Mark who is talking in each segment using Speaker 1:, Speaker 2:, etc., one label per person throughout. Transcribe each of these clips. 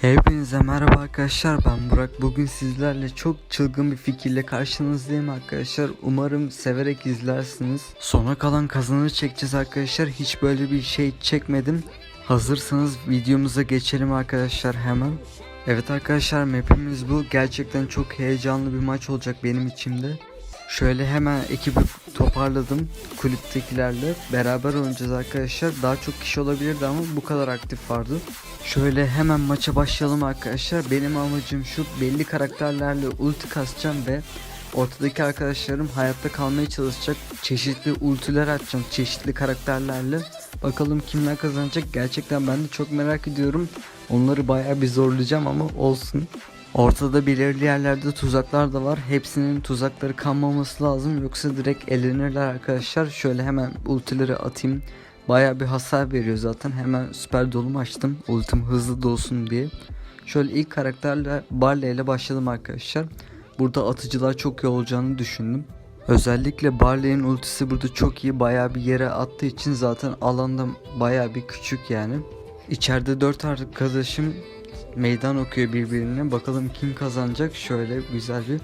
Speaker 1: Hepinize merhaba arkadaşlar ben Burak. Bugün sizlerle çok çılgın bir fikirle karşınızdayım arkadaşlar. Umarım severek izlersiniz. Sona kalan kazanır çekeceğiz arkadaşlar. Hiç böyle bir şey çekmedim. Hazırsanız videomuza geçelim arkadaşlar hemen. Evet arkadaşlar mapimiz bu. Gerçekten çok heyecanlı bir maç olacak benim içimde Şöyle hemen ekibi toparladım kulüptekilerle beraber oynayacağız arkadaşlar. Daha çok kişi olabilirdi ama bu kadar aktif vardı. Şöyle hemen maça başlayalım arkadaşlar. Benim amacım şu belli karakterlerle ulti kasacağım ve ortadaki arkadaşlarım hayatta kalmaya çalışacak. Çeşitli ultiler atacağım çeşitli karakterlerle. Bakalım kimler kazanacak. Gerçekten ben de çok merak ediyorum. Onları bayağı bir zorlayacağım ama olsun. Ortada belirli yerlerde tuzaklar da var. Hepsinin tuzakları kanmaması lazım yoksa direkt elenirler arkadaşlar. Şöyle hemen ultileri atayım. Baya bir hasar veriyor zaten. Hemen süper dolum açtım. Ultim hızlı dolsun diye. Şöyle ilk karakterle Barley ile başladım arkadaşlar. Burada atıcılar çok iyi olacağını düşündüm. Özellikle Barley'in ultisi burada çok iyi. Baya bir yere attığı için zaten alanda baya bir küçük yani. İçeride 4 arkadaşım meydan okuyor birbirine. Bakalım kim kazanacak. Şöyle güzel bir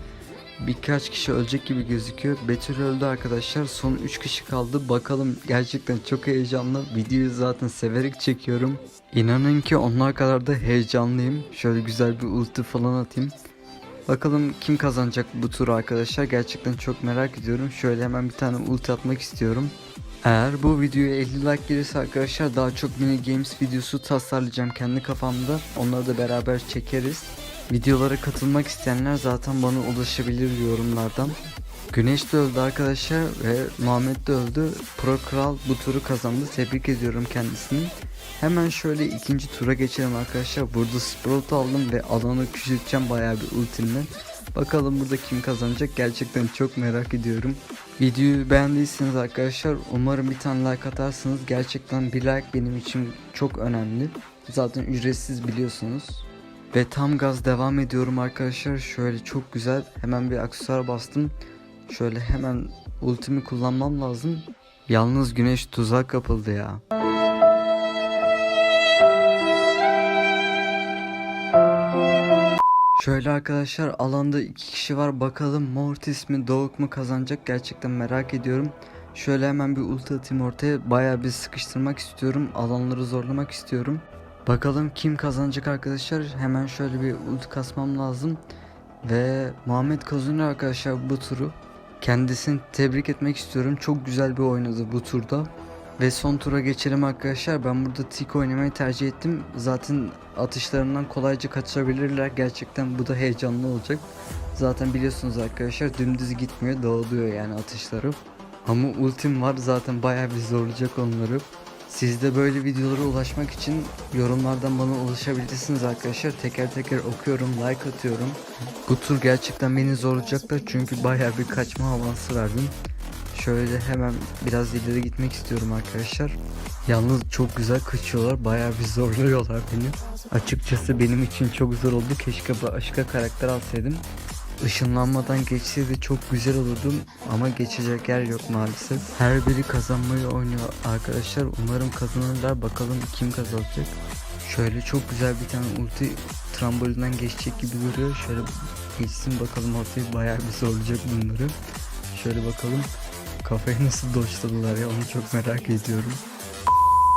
Speaker 1: birkaç kişi ölecek gibi gözüküyor. Betül öldü arkadaşlar. Son 3 kişi kaldı. Bakalım gerçekten çok heyecanlı. Videoyu zaten severek çekiyorum. İnanın ki onlar kadar da heyecanlıyım. Şöyle güzel bir ulti falan atayım. Bakalım kim kazanacak bu turu arkadaşlar. Gerçekten çok merak ediyorum. Şöyle hemen bir tane ulti atmak istiyorum. Eğer bu videoya 50 like gelirse arkadaşlar daha çok mini games videosu tasarlayacağım kendi kafamda. Onları da beraber çekeriz. Videolara katılmak isteyenler zaten bana ulaşabilir yorumlardan. Güneş de öldü arkadaşlar ve Muhammed de öldü. Pro Kral bu turu kazandı. Tebrik ediyorum kendisini. Hemen şöyle ikinci tura geçelim arkadaşlar. Burada Sprout aldım ve alanı küçülteceğim bayağı bir ultimle. Bakalım burada kim kazanacak gerçekten çok merak ediyorum. Videoyu beğendiyseniz arkadaşlar umarım bir tane like atarsınız. Gerçekten bir like benim için çok önemli. Zaten ücretsiz biliyorsunuz. Ve tam gaz devam ediyorum arkadaşlar. Şöyle çok güzel hemen bir aksesuar bastım. Şöyle hemen ultimi kullanmam lazım. Yalnız güneş tuzak kapıldı ya. Şöyle arkadaşlar alanda iki kişi var bakalım Mortis mi Doğuk mu kazanacak gerçekten merak ediyorum. Şöyle hemen bir ulti atayım ortaya baya bir sıkıştırmak istiyorum alanları zorlamak istiyorum. Bakalım kim kazanacak arkadaşlar hemen şöyle bir ulti kasmam lazım. Ve Muhammed kazanıyor arkadaşlar bu turu. Kendisini tebrik etmek istiyorum çok güzel bir oynadı bu turda. Ve son tura geçelim arkadaşlar. Ben burada tik oynamayı tercih ettim. Zaten atışlarından kolayca kaçabilirler. Gerçekten bu da heyecanlı olacak. Zaten biliyorsunuz arkadaşlar dümdüz gitmiyor dağılıyor yani atışları. Ama ultim var zaten bayağı bir zorlayacak onları. Siz de böyle videolara ulaşmak için yorumlardan bana ulaşabilirsiniz arkadaşlar. Teker teker okuyorum, like atıyorum. Bu tur gerçekten beni zorlayacaklar çünkü bayağı bir kaçma avansı verdim. Şöyle hemen biraz ileri gitmek istiyorum arkadaşlar. Yalnız çok güzel kaçıyorlar. Bayağı bir zorluyorlar beni. Açıkçası benim için çok zor oldu. Keşke başka karakter alsaydım. Işınlanmadan geçseydi çok güzel olurdu ama geçecek yer yok maalesef. Her biri kazanmayı oynuyor arkadaşlar. Umarım kazanırlar. Bakalım kim kazanacak. Şöyle çok güzel bir tane ulti trambolinden geçecek gibi duruyor. Şöyle geçsin bakalım ortaya bayağı bir zorlayacak bunları. Şöyle bakalım kafayı nasıl doçladılar ya onu çok merak ediyorum.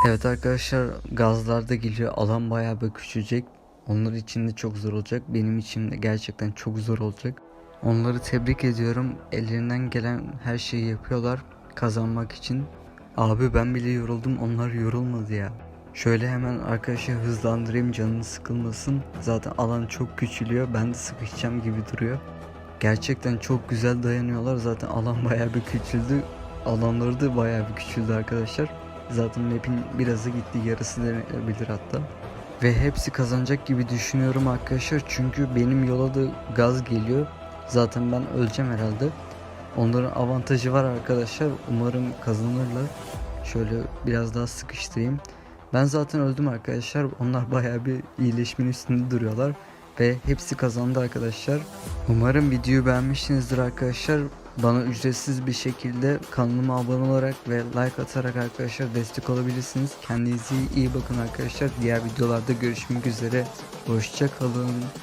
Speaker 1: Evet arkadaşlar gazlar da geliyor. Alan bayağı bir küçülecek. Onlar için de çok zor olacak. Benim için de gerçekten çok zor olacak. Onları tebrik ediyorum. Ellerinden gelen her şeyi yapıyorlar kazanmak için. Abi ben bile yoruldum. Onlar yorulmadı ya. Şöyle hemen arkadaşı hızlandırayım canını sıkılmasın. Zaten alan çok küçülüyor. Ben de sıkışacağım gibi duruyor. Gerçekten çok güzel dayanıyorlar. Zaten alan bayağı bir küçüldü. Alanları da bayağı bir küçüldü arkadaşlar. Zaten map'in birazı gitti. Yarısı denebilir hatta. Ve hepsi kazanacak gibi düşünüyorum arkadaşlar. Çünkü benim yola da gaz geliyor. Zaten ben öleceğim herhalde. Onların avantajı var arkadaşlar. Umarım kazanırlar. Şöyle biraz daha sıkıştırayım. Ben zaten öldüm arkadaşlar. Onlar bayağı bir iyileşmenin üstünde duruyorlar. Ve hepsi kazandı arkadaşlar. Umarım videoyu beğenmişsinizdir arkadaşlar. Bana ücretsiz bir şekilde kanalıma abone olarak ve like atarak arkadaşlar destek olabilirsiniz. Kendinize iyi bakın arkadaşlar. Diğer videolarda görüşmek üzere. Hoşça kalın.